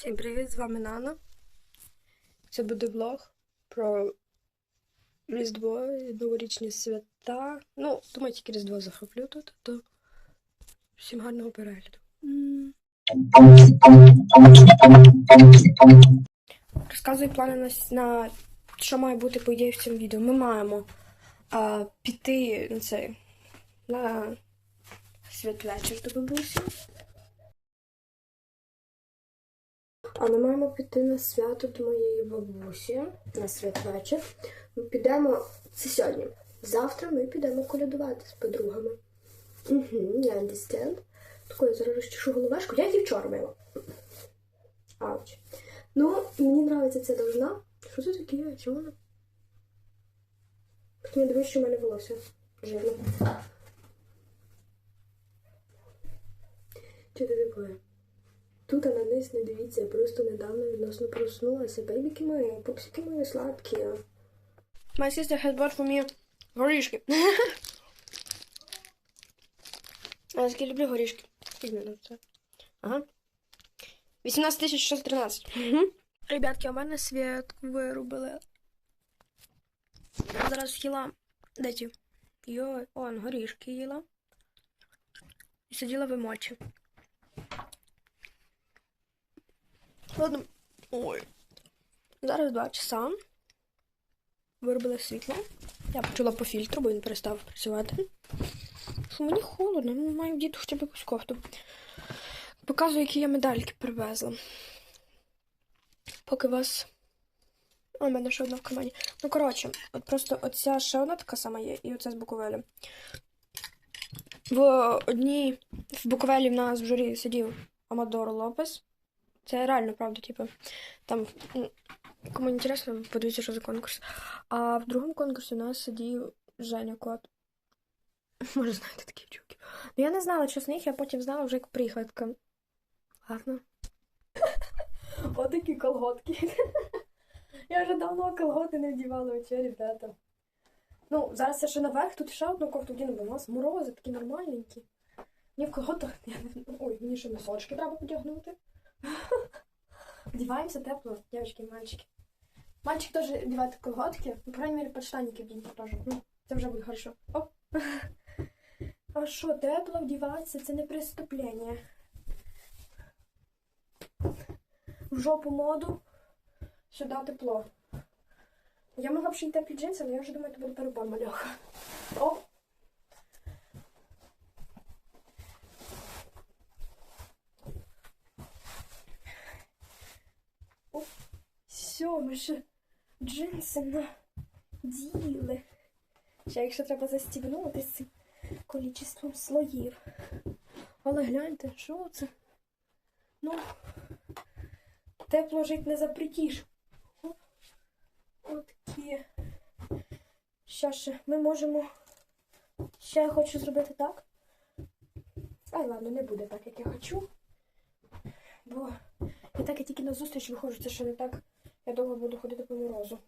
Всім привіт, з вами Нана. Це буде влог про Різдво, і новорічні свята. Ну, думаю, тільки Різдво захоплю тут, то всім гарного перегляду. Розказую плани на, на що має бути, по в цьому відео. Ми маємо а, піти на це на святвечір до бабусі. А ми маємо піти на свято до моєї бабусі на святвечір. Ми підемо це сьогодні. Завтра ми підемо колядувати з подругами. Угу, я understand. Такою зараз розчешу головешку. Я її вчора мила. Ауч. Ну, мені подобається ця довжина. Що це таке? Чому вона? Я дивлюсь, що в мене волосся жирне. Що це таке? Тут а на низ не дивіться, я просто недавно відносно проснулася. Бейбіки мої, пупсики мої сладкі. My sister has bought for me горішки. Я таки люблю горішки. Ага. 18 613. Угу. Ребятки, у мене світ вирубили. Зараз їла. Де ті? Йой, он, горішки їла. І сиділа в емочі. Ладно. Ой. Зараз два часа. Виробили світло. Я почула по фільтру, бо він перестав працювати. Що мені холодно, маю діти хоча б якусь кофту. Показую, які я медальки привезла. Поки вас. О, у мене ще одна в кармані. Ну, коротше, от просто оця ще одна така сама є, і оця з Буковелі. В одній в Буковелі в нас в журі сидів Амадор Лопес. Це реально правда, типу. Там, кому інтересно, подивіться, що за конкурс. А в другому конкурсі у нас сидів Женя Кот. Може, знаєте таких чуваків. Ну я не знала, що з них, я потім знала вже як приїхала. Така... Ладно. Отакі колготки. Я вже давно колготи не вдівала очі, ребята. Ну, зараз я ще наверх, тут ще одну кофту вдіну, бо у нас морози такі нормальненькі. Мені в колготах. Ой, мені ще носочки треба подягнути. Одеваемся тепло, девочки и мальчики. Мальчик тоже одевает колготки, ну, по крайней мере, подштанники вдіньте тоже. Ну, це вже буде хорошо. Оп. А що, тепло вдіватися, це не преступлення. В жопу моду, сюди тепло. Я могла б ще й джинси, але я вже думаю, це буде перебор мальоха. О! Все, ми ще джинси наділи. Ще якщо треба застібнути цим кількістю слоїв. Але гляньте, що це? Ну, тепло жить не запретіш. Отакі. Ще ще ми можемо. Ще я хочу зробити так. Ай, ладно, не буде так, як я хочу. Бо я так і тільки на зустріч виходжу, це ще не так. Я довго буду ходити по морозу.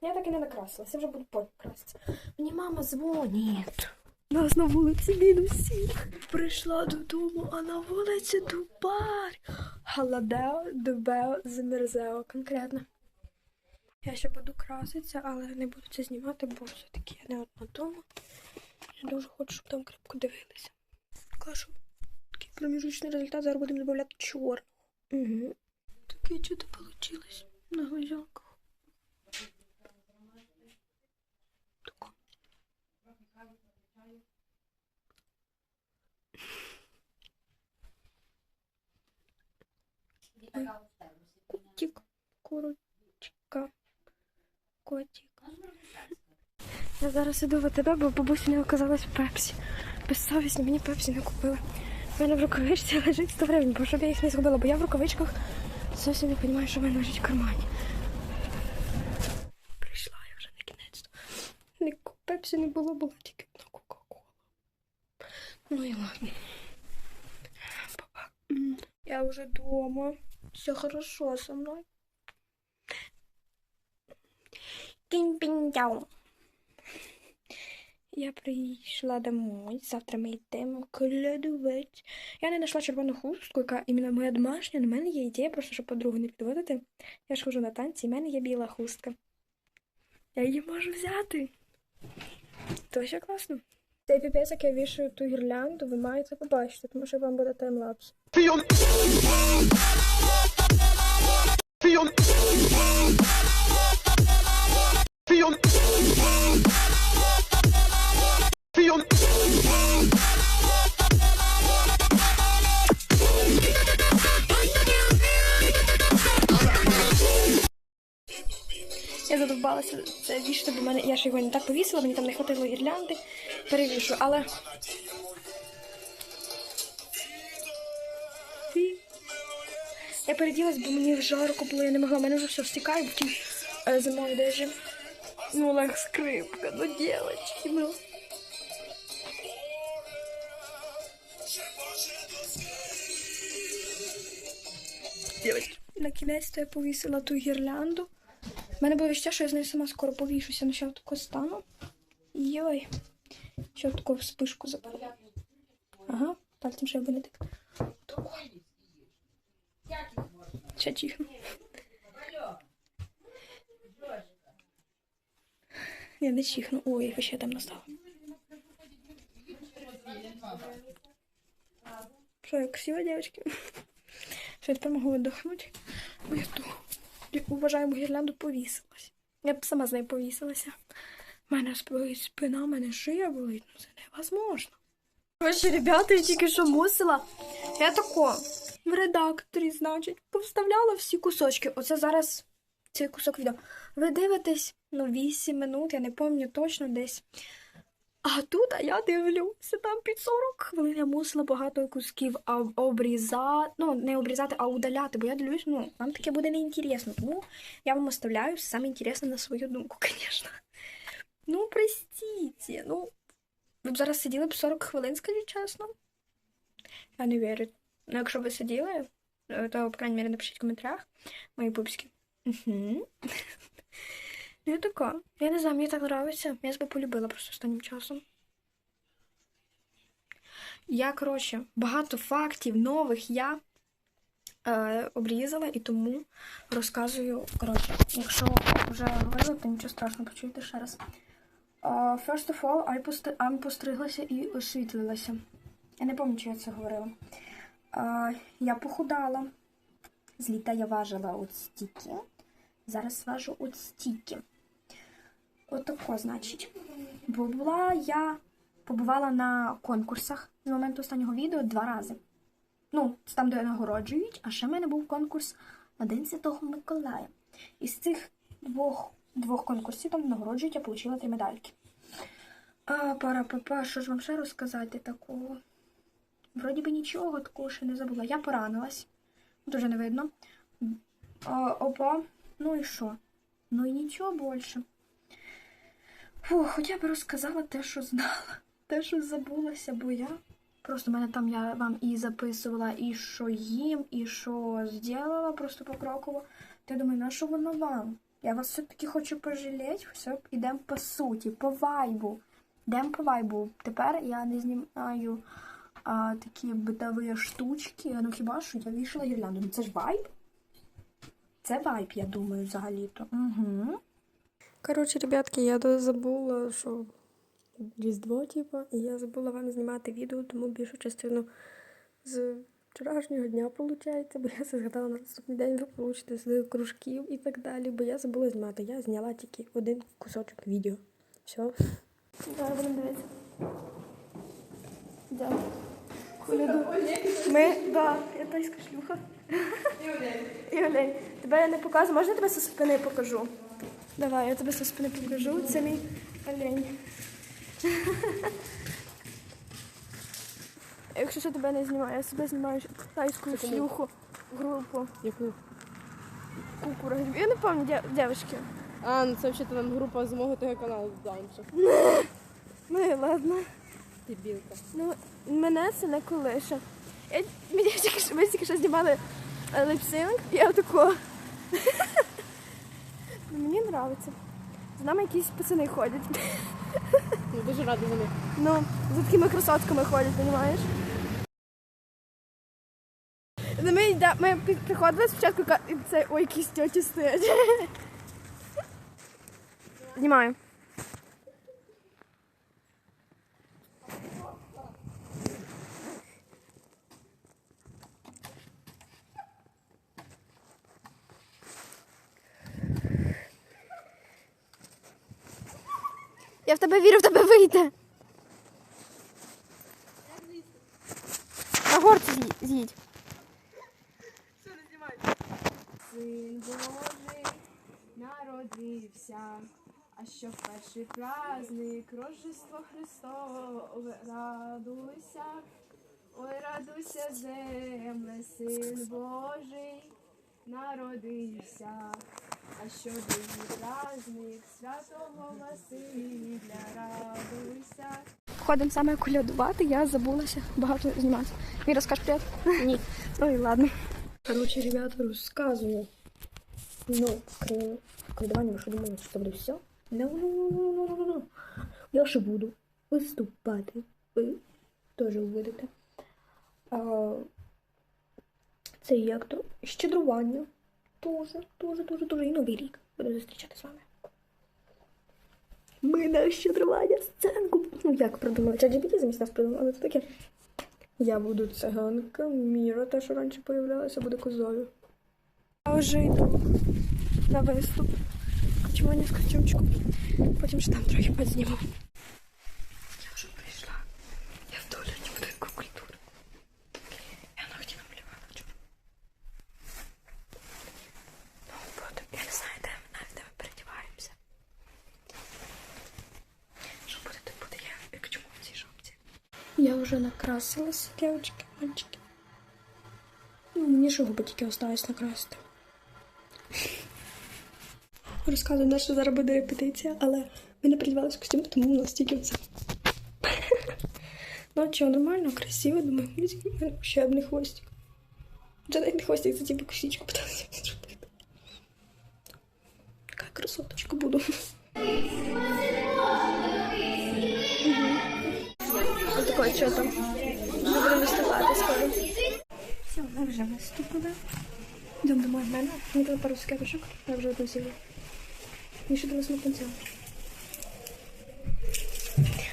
Я так і не накрасилася, я вже буду потім краситися. Мені мама дзвонить. Нас на вулиці мінус всіх. Прийшла додому, а на вулиці дубар. Халадео, дубео, замерзео конкретно. Я ще буду краситися, але не буду це знімати, бо все-таки я не одна дома. Я дуже хочу, щоб там крепко дивилися. Кажу, такий проміжуточний результат, зараз будемо додавати чорного. Угу. Таке чудо получилось на глазянках. Тако. Котик, курочка, котик. Я зараз іду в АТБ, бо бабусі не оказалась в пепсі. Безсовісно, мені пепсі не купили. У мене в рукавичці лежить 100 гривень, бо щоб я їх не згубила, бо я в рукавичках зовсім не розумію, що в мене лежить в кармані. Прийшла я вже на кінець. Ні пепсі не було, була тільки одна Кока-Кола. Ну і ладно. Папа. Я вже дома. Все хорошо со мною. Кінь-пінь-дяу. Я прийшла домой. Завтра ми йдемо колядувати. Я не знайшла червону хустку, яка іменно моя домашня. У мене є ідея, просто щоб подругу не підводити. Я ж хожу на танці, і в мене є біла хустка. Я її можу взяти. То ще класно. Цей піпець, як я вішаю ту гірлянду, ви маєте побачити, тому що вам буде таймлапс. Fion. Fion. Я задовбалася це вішати, бо мене я ж його не так повісила, мені там не хватило гірлянди. Перевішу, але. Я переділась, бо мені жарко було, я не могла, мене вже все встікає в тій е, зимовій одежі. Ну, Олег скрипка, ну дівчатки, ну. Дівчатки. На кінець то я повісила ту гірлянду. У мене було відчуття, що я з нею сама скоро повішуся, ну ще тако стану. Йой. Ще таку вспишку заберу. Ага, пальцем ще Бенедикт. Ще чихну. Я не чихну. Ой, ще там настало. Що, я красива, девочки? Я тепер можу видохнути? Бо я ту уважаємо гірлянду повісилась. Я б сама з нею повісилася. У мене болить спина, у мене шия болить. Ну це невозможно. Короче, ребята, я тільки що мусила. Я тако в редакторі, значить, повставляла всі кусочки. Оце зараз цей кусок відео. Ви дивитесь, ну, 8 минут, я не пам'ятаю точно десь. А тут а я дивлюся, там під 40 хвилин я мусила багато кусків об- обрізати, ну, не обрізати, а удаляти, бо я дивлюсь, ну, вам таке буде неінтересно. Тому я вам оставляю саме інтересне на свою думку, звісно. Ну, простите, ну, ви б зараз сиділи б 40 хвилин, скажіть чесно. Я не вірю. Ну, якщо ви сиділи, то, по крайній мірі, напишіть в коментарях мої пупські. Угу. Я така. Я не знаю, мені так подобається. Я себе полюбила просто останнім часом. Я, коротше, багато фактів нових я е, обрізала і тому розказую. Коротше, якщо вже говорила, то нічого страшного, почуйте ще раз. Uh, first of all, I пост- I'm постриглася і освітлилася. Я не пам'ятаю, чи я це говорила. Uh, я похудала. З літа я важила от стільки. Зараз важу от стільки. Отако, значить. Була я побувала на конкурсах з моменту останнього відео два рази. Ну, це там, де нагороджують, а ще в мене був конкурс на День Святого Миколая. Із цих двох, двох конкурсів там нагороджують, я отримала три медальки. А, пара папа, що ж вам ще розказати такого? Вроді би нічого такого ще не забула. Я поранилась. Дуже не видно. А, опа, ну і що? Ну і нічого більше. Фу, хоча б розказала те, що знала, те, що забулася, бо я. Просто мене там я вам і записувала, і що їм, і що зробила просто покроково. То я думаю, на що воно вам? Я вас все-таки хочу пожаліти, все, йдемо по суті, по вайбу. Йдемо по вайбу. Тепер я не знімаю а, такі битові штучки. Ну хіба що я вішала гірлянду? Ну це ж вайб? Це вайб, я думаю, взагалі-то. Угу. Коротше, ребятки, я забула, що Різдво, типу, і я забула вам знімати відео, тому більшу частину з вчорашнього дня, виходить, бо я згадала на наступний день, ви получите з кружків і так далі, бо я забула знімати. Я зняла тільки один кусочок відео. Все. Зараз будемо дивитися. Йдемо. Ми, да, я тайська шлюха. І Олень. Тебе я не показую. Можна я тебе зі спини покажу? Давай, я тебе зі спини покажу. Це мій олень. Якщо що тебе не знімаю, я себе знімаю тайську шлюху групу. Яку? Кукура. Я не пам'ятаю, дівчатки. А, ну це взагалі там група з мого того каналу Даунша. Ну і ладно. Ти білка. Ну, мене це не колише. Я, мені тільки ми тільки що знімали е, липсинг, я тако. Ну, Мені подобається. З нами якісь пацани ходять. Ну Я дуже рада за них. Ну, за такими красотками ходять, розумієш? Ну, Ми, йде- ми пі- приходили спочатку, ка- і це ой, якісь тьоті стоять. Знімаю. Я в тебе вірю, в тебе вийде. На горці з'ї- з'їдь. Син Божий народився, а що в перший праздник Рождество Христове радуйся, ой, радуйся, земле, син Божий народився, а що другий праздник святого Василя радуйся. Ходимо саме колядувати, я забулася багато знімати. Віра, скажеш привіт? Ні. Ну і ладно. Короче, ребята, розказую. Ну, крім колядування, ви що думали, що це буде все? Ну. Я ще буду виступати. Ви теж увидите. А, це як то щедрування. Дуже, дуже, дуже, дуже. І новий рік. Буду зустрічати з вами. Ми на щедрування сценку. Ну як придумали? ChatGPT замість нас придумали, але це таке. Я буду циганка, Міра, те, що раніше появлялася, буде козою. Я вже йду на виступ. Кочування з костюмчиком. Потім ще там трохи позніму. Я вже прийшла. Я в туалеті будинку культури. Я ногті намалювала вчора. Ну, потім, я не знаю, де ми навіть де ми передіваємося. Що буде, так буде я, як чому в цій шапці. Я вже накрасилась, дівчатки, мальчики. Ну, мені ще губи тільки осталось накрасити. Розказую, на що зараз буде репетиція, але ми не придівалися костюм, тому у нас тільки це. Ну, чого, нормально, красиво, думаю, «Блін, ще один хвостик. Це навіть не хвостик, це типу косичку питалася зробити. Така красоточка буду. Ось що там? Ми будемо виступати скоро. Все, ми вже виступили. Йдемо до мого мене. Мені треба пару скеточок, я вже одну сіла. І ще до восьми кінця.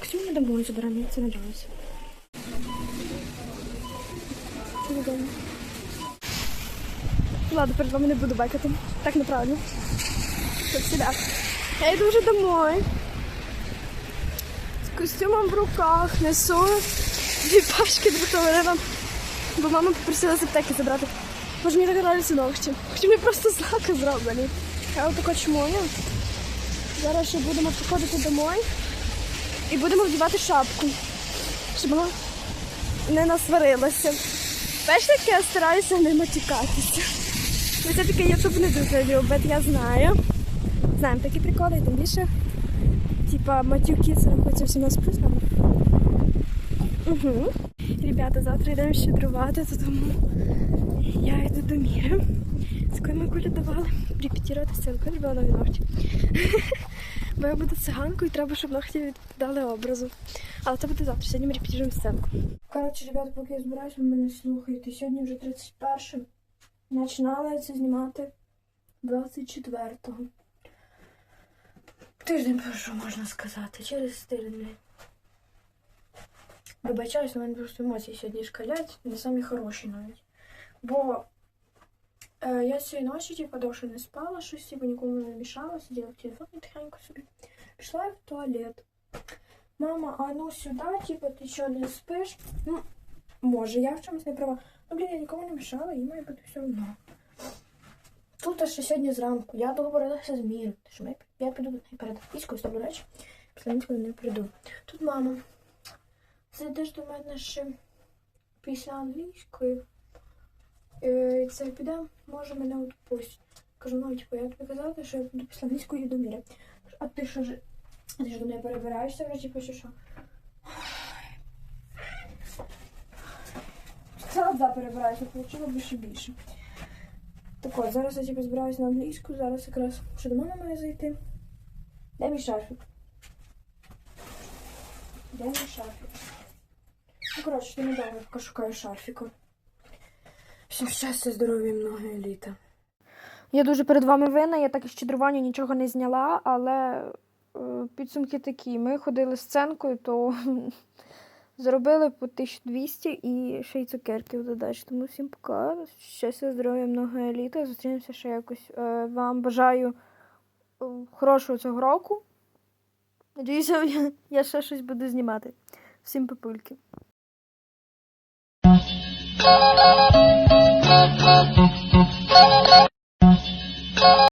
Костюм не домой забираємо, я це надіюся. Ладно, перед вами не буду байкати. Так неправильно. Тут сюда. Я йду вже домой. Костюмом в руках несу дві пачки дротовина. Бо мама попросила з аптеки забрати. Боже, мені так нравляться ногті. Хоч мені просто знаки зроблені. Я отако чмоню. Зараз ще будемо приходити домой і будемо вдівати шапку, щоб вона не насварилася. Перш таки я стараюся не матюкатися. Ну, це таке ютуб не дуже любить, я знаю. Знаємо такі приколи, і тим більше. Типа матюки це рахується 18 плюс, правда? Угу. Ребята, завтра йдемо щедрувати, то тому я йду до Міри, з якою ми колядували репетірувати сценку, любила нові ногті. Бо я буду циганкою треба, щоб ногті відповідали образу. Але це буде завтра, сьогодні ми репетируємо сценку. Коротше, ребята, поки я збираюсь, ви мене слухаєте. Сьогодні вже 31 Починала я це знімати 24-го. Тиждень пройшов, можна сказати, через тиждень. Вибачаюсь, у мене просто емоції сьогодні шкалять, не самі хороші навіть. Бо е, я цієї ночі, типу, довше не спала, щось типу, нікому не мішала, сиділа в телефоні тихенько собі. Пішла в туалет. Мама, а ну сюди, типу, ти що не спиш? Ну, може, я в чомусь не права. Ну, блін, я нікому не мішала, їй має бути все одно. Тут ще сьогодні зранку я договорилася з Мірою, що ми, я піду неї перед війською, до речі, після нічого не прийду. Тут мама. Зайдеш до мене ще після англійської. Е, Це піде, може мене відпустять. Кажу, ну, типу, я тобі казала, що я буду після англійської до Міри. А ти що ж? Ти ж до мене перебираєшся вже, типу, що? Це одна перебираюся, отримала більше більше. Так от, зараз я типу збираюсь на англійську, зараз якраз ще до мами має зайти. Де мій шарфік? Де мій шарфік? Ну, коротше, ти недавно поки шукаю шарфіку. Всім щастя, здоров'я, і много літа. Я дуже перед вами винна, я так із щедрування нічого не зняла, але е, підсумки такі. Ми ходили сценкою, то заробили по 1200 і ще й цукерків додачі. Тому всім пока. Щастя, здоров'я, много літа. Зустрінемося ще якось. Е, Вам бажаю е, хорошого цього року. Надіюся, я ще щось буду знімати. Всім папульки.